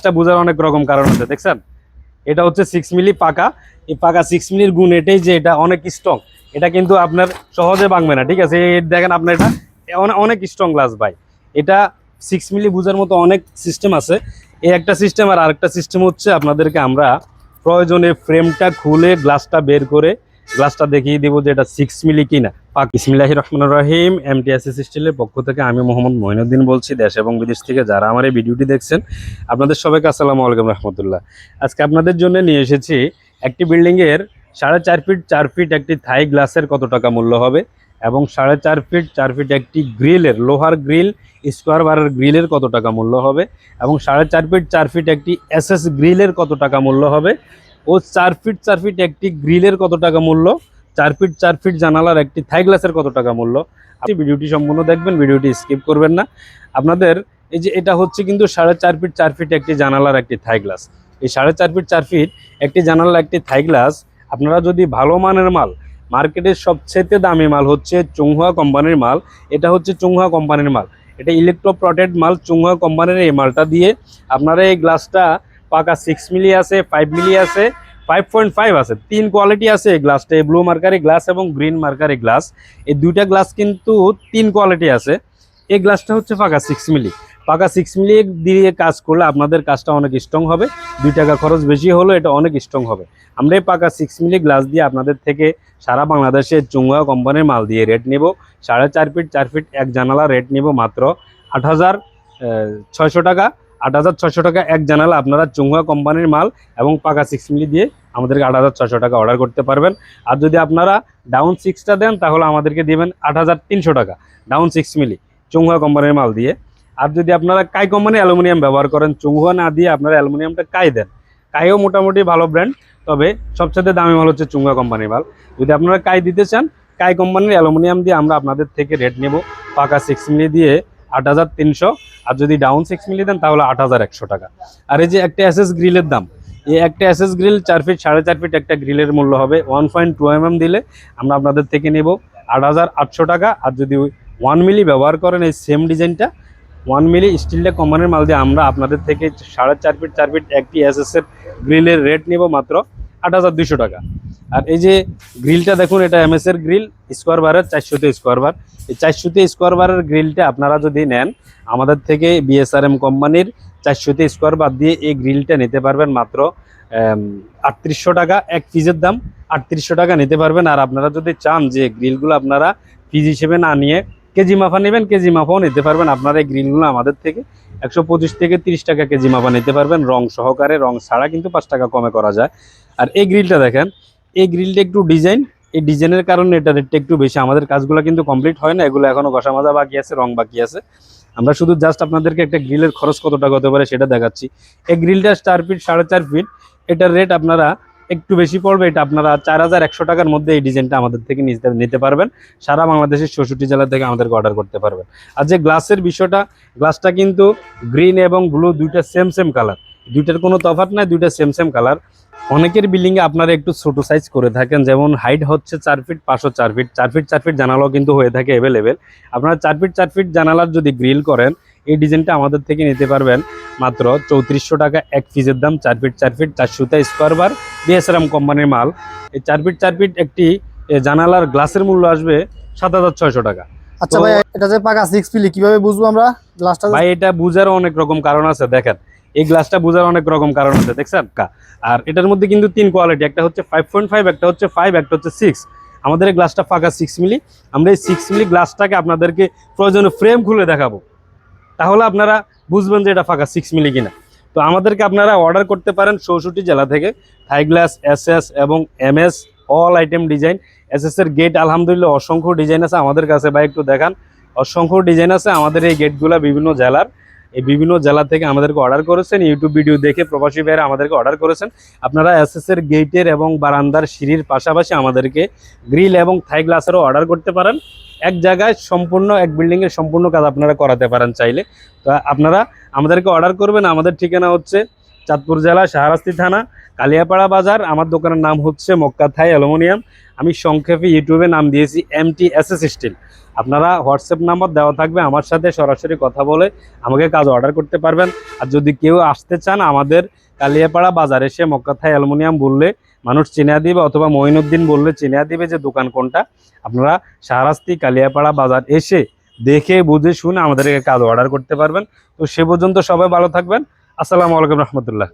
এটা বোঝার অনেক রকম কারণ আছে, দেখছেন? এটা হচ্ছে সিক্স মিলি পাকা। এই পাকা সিক্স মিলির গুণ এটাই যে এটা অনেক স্ট্রং এটা কিন্তু আপনার সহজে ভাঙবে না, ঠিক আছে? দেখেন আপনার এটা অনেক স্ট্রং গ্লাস ভাই। এটা সিক্স মিলি বোঝার মতো অনেক সিস্টেম আছে। এই একটা সিস্টেম আর আরেকটা সিস্টেম হচ্ছে আপনাদেরকে আমরা প্রয়োজনে ফ্রেমটা খুলে গ্লাসটা বের করে গ্লাসটা দেখিয়ে দিব যে এটা সিক্স মিলি কিনা। পাক ইসমিল্লাহ রহমান রহিম এমটিএসএস স্টিলের পক্ষ থেকে আমি মোহাম্মদ মহিনুদ্দিন বলছি, দেশ এবং বিদেশ থেকে যারা আমার এই ভিডিওটি দেখছেন, আপনাদের সবাইকে আসসালামু আলাইকুম রহমতুল্লাহ। আজকে আপনাদের জন্য নিয়ে এসেছি একটি বিল্ডিংয়ের সাড়ে চার ফিট চার ফিট একটি থাই গ্লাসের কত টাকা মূল্য হবে এবং সাড়ে চার ফিট চার ফিট একটি গ্রিলের লোহার গ্রিল স্কোয়ার বারের গ্রিলের কত টাকা মূল্য হবে এবং সাড়ে চার ফিট চার ফিট একটি এসএস গ্রিলের কত টাকা মূল্য হবে? ও চার ফিট চার ফিট একটি গ্রিলের কত টাকা মূল্য? চার ফিট চার ফিট জানালার একটি থাই গ্লাসের কত টাকা মূল্য? আপনি ভিডিওটি সম্পূর্ণ দেখবেন, ভিডিওটি স্কিপ করবেন না। আপনাদের এই যে এটা হচ্ছে কিন্তু সাড়ে চার ফিট চার ফিট একটি জানালার একটি থাই গ্লাস। এই সাড়ে চার ফিট চার ফিট একটি জানালার একটি থাই গ্লাস, আপনারা যদি ভালো মানের মাল, মার্কেটের সবচেয়ে দামি মাল হচ্ছে চুংহুয়া কোম্পানির মাল। এটা হচ্ছে চুংহুয়া কোম্পানির মাল। এটা ইলেকট্রো প্রটেক্ট মাল, চুংহুয়া কোম্পানির এই মালটা দিয়ে আপনারা এই গ্লাসটা পাকা সিক্স মিলি আছে ফাইভ মিলি আছে ফাইভ পয়েন্ট ফাইভ আছে। তিন কোয়ালিটি আছে এই গ্লাসটা এই ব্লু মার্কারি গ্লাস এবং গ্রিন মার্কারি গ্লাস এই দুইটা গ্লাস কিন্তু তিন কোয়ালিটি আছে। এই গ্লাসটা হচ্ছে পাকা সিক্স মিলি। পাকা সিক্স মিলি দিয়ে কাজ করলে আপনাদের কাজটা অনেক স্ট্রং হবে। দুই টাকা খরচ বেশি হলো এটা অনেক স্ট্রং হবে। আমরা এই পাকা সিক্স মিলি গ্লাস দিয়ে আপনাদের থেকে সারা বাংলাদেশে চুঙ্গা কোম্পানির মাল দিয়ে রেট নেব। সাড়ে চার ফিট চার ফিট এক জানালা রেট নেব মাত্র আট হাজার ছয়শো টাকা। আট হাজার ছশো টাকা এক জানালা আপনারা চুঙ্গা কোম্পানির মাল এবং পাকা সিক্স মিলি দিয়ে আমাদেরকে আট হাজার ছশো টাকা অর্ডার করতে পারবেন। আর যদি আপনারা ডাউন সিক্সটা দেন, তাহলে আমাদেরকে দিবেন আট হাজার তিনশো টাকা ডাউন সিক্স মিলি চুঙ্গা কোম্পানির মাল দিয়ে। আর যদি আপনারা কাই কোম্পানির অ্যালুমিনিয়াম ব্যবহার করেন চুঙ্গুয়া না দিয়ে আপনারা অ্যালুমিনিয়ামটা কাই দেন। কাইও মোটামুটি ভালো ব্র্যান্ড তবে সবচেয়ে দামি মাল হচ্ছে চুঙ্গা কোম্পানির মাল। যদি আপনারা কাই দিতে চান, কাই কোম্পানির অ্যালুমিনিয়াম দিয়ে আমরা আপনাদের থেকে রেট নেব। পাকা সিক্স মিলি দিয়ে আট হাজার তিনশো। আর যদি ডাউন সিক্স মিলি দেন তাহলে আট হাজার একশো টাকা। আর এই যে একটা এসএস গ্রিলের দাম, এই একটা এসএস গ্রিল চার ফিট সাড়ে চার ফিট একটা গ্রিলের মূল্য হবে ওয়ান পয়েন্ট টু এম দিলে আমরা আপনাদের থেকে নেব আট হাজার আটশো টাকা। আর যদি ওয়ান মিলি ব্যবহার করেন এই সেম ডিজাইনটা ওয়ান মিলি স্টিলটা কোম্পানির মাল দিয়ে আমরা আপনাদের থেকে সাড়ে চার ফিট চার ফিট একটি এসএস এর গ্রিলের রেট নেব মাত্র আট হাজার দুশো টাকা। আর এই যে গ্রিলটা দেখুন, এটা এমএস এর গ্রিল স্কোয়ার বারের চারশোতে স্কোয়ার বার এই চারশোতে স্কোয়ার বারের গ্রিলটা আপনারা যদি নেন, আমাদের থেকে বিএসআরএম কোম্পানির চারশোতে স্কোয়ার বার দিয়ে এই গ্রিলটা নিতে পারবেন মাত্র আটত্রিশশো টাকা এক পিজের দাম। আটত্রিশশো টাকা নিতে পারবেন। আর আপনারা যদি চান যে গ্রিলগুলো আপনারা পিস হিসেবে না নিয়ে কেজি মাফা নেবেন, কেজি মাফাও নিতে পারবেন। আপনারা এই গ্রিলগুলো আমাদের থেকে একশো পঁচিশ থেকে তিরিশ টাকা কেজি মাফা নিতে পারবেন। রং সহকারে, রং ছাড়া কিন্তু পাঁচ টাকা কমে করা যায়। আর এই গ্রিলটা দেখেন, এই গ্রিলটা একটু ডিজাইন এই ডিজাইনের কারণে এটা রেটটা একটু বেশি। আমাদের কাজগুলো কিন্তু কমপ্লিট হয় না, এগুলো এখনও ঘষা মাজা বাকি আছে, রং বাকি আছে। আমরা শুধু জাস্ট আপনাদেরকে একটা গ্রিলের খরচ কত টাকা হতে পারে সেটা দেখাচ্ছি। এই গ্রিলটা চার ফিট সাড়ে চার ফিট এটার রেট আপনারা একটু বেশি পড়বে, এটা আপনারা চার হাজার একশো টাকার মধ্যে এই ডিজাইনটা আমাদের থেকে নিতে নিতে পারবেন। সারা বাংলাদেশের চৌষট্টি জেলা থেকে আমাদেরকে অর্ডার করতে পারবেন। আর যে গ্লাসের বিষয়টা গ্লাসটা কিন্তু গ্রিন এবং ব্লু দুইটা সেম সেম কালার দুইটার কোনো তফাৎ নাই দুইটা সেম সেম কালার অনেকের বিল্ডিংয়ে আপনারা একটু ছোট সাইজ করে থাকেন যেমন হাইট হচ্ছে চার ফিট পাঁচশো চার ফিট চার ফিট চার ফিট জানালাও কিন্তু হয়ে থাকে অ্যাভেলেবেল আপনারা চার ফিট চার ফিট জানালার যদি গ্রিল করেন এই ডিজাইনটা আমাদের থেকে নিতে পারবেন মাত্র চৌত্রিশশো টাকা এক পিসের দাম চার ফিট চার ফিট চারশোতে স্কোয়ার বার বিএসআরএম কোম্পানির মাল। এই চার ফিট চার ফিট একটি জানালার গ্লাসের মূল্য আসবে সাত হাজার ছয়শো টাকা। আচ্ছা ভাই এটা যে পাকা সিক্স পিলি কীভাবে বুঝব আমরা? গ্লাসটা ভাই এটা বুঝার অনেক রকম কারণ আছে দেখেন। এই গ্লাসটা বুঝার অনেক রকম কারণ আছে, দেখছেন? আর এটার মধ্যে কিন্তু তিন কোয়ালিটি একটা হচ্ছে ফাইভ পয়েন্ট ফাইভ একটা হচ্ছে ফাইভ একটা হচ্ছে সিক্স আমাদের এই গ্লাসটা ফাঁকা সিক্স মিলি আমরা এই সিক্স মিলি গ্লাসটাকে আপনাদেরকে প্রয়োজনীয় ফ্রেম খুলে দেখাবো। তাহলে আপনারা বুঝবেন যে এটা ফাঁকা সিক্স মিলি কিনা। তো আমাদেরকে আপনারা অর্ডার করতে পারেন চৌষট্টি জেলা থেকে। থাই গ্লাস এস এস এবং M S all item design S S এর গেট আলহামদুলিল্লাহ অসংখ্য ডিজাইন আছে আমাদের কাছে বা একটু দেখান। অসংখ্য ডিজাইন আছে আমাদের এই গেটগুলা বিভিন্ন জেলার। এই বিভিন্ন জেলা থেকে আমাদেরকে অর্ডার করেছেন ইউটিউব ভিডিও দেখে প্রবাসী ভাইয়েরা আমাদেরকে অর্ডার করেছেন। আপনারা এস এস এর গেটের এবং বারান্দার সিঁড়ির পাশাপাশি আমাদেরকে গ্রিল এবং থাই গ্লাসেরও অর্ডার করতে পারেন। এক জায়গায় সম্পূর্ণ, এক বিল্ডিংয়ের সম্পূর্ণ কাজ আপনারা করাতে পারেন চাইলে। তো আপনারা আমাদেরকে অর্ডার করবেন। আমাদের ঠিকানা হচ্ছে চাঁদপুর জেলা, শাহরাস্তি থানা, কালিয়াপাড়া বাজার। আমার দোকানের নাম হচ্ছে মক্কা থাই অ্যালুমিনিয়াম। আমি সংক্ষেপে ইউটিউবে নাম দিয়েছি M T S S steel আপনারা হোয়াটসঅ্যাপ নাম্বার দেওয়া থাকবে, আমার সাথে সরাসরি কথা বলে আমাকে কাজ অর্ডার করতে পারবেন। আর যদি কেউ আসতে চান আমাদের কালিয়াপাড়া বাজার এসে মক্কাথায় অ্যালুমিনিয়াম বললে, মানুষ চিনা দিবে অথবা মঈনুদ্দিন বললে চিনা দিবে যে দোকান কোনটা। আপনারা শাহরাস্তি কালিয়াপাড়া বাজার এসে দেখে, বুঝে, শুনে আমাদেরকে কাজ অর্ডার করতে পারবেন। তো সে পর্যন্ত সবাই ভালো থাকবেন। আসসালামু আলাইকুম রহমতুল্লাহ।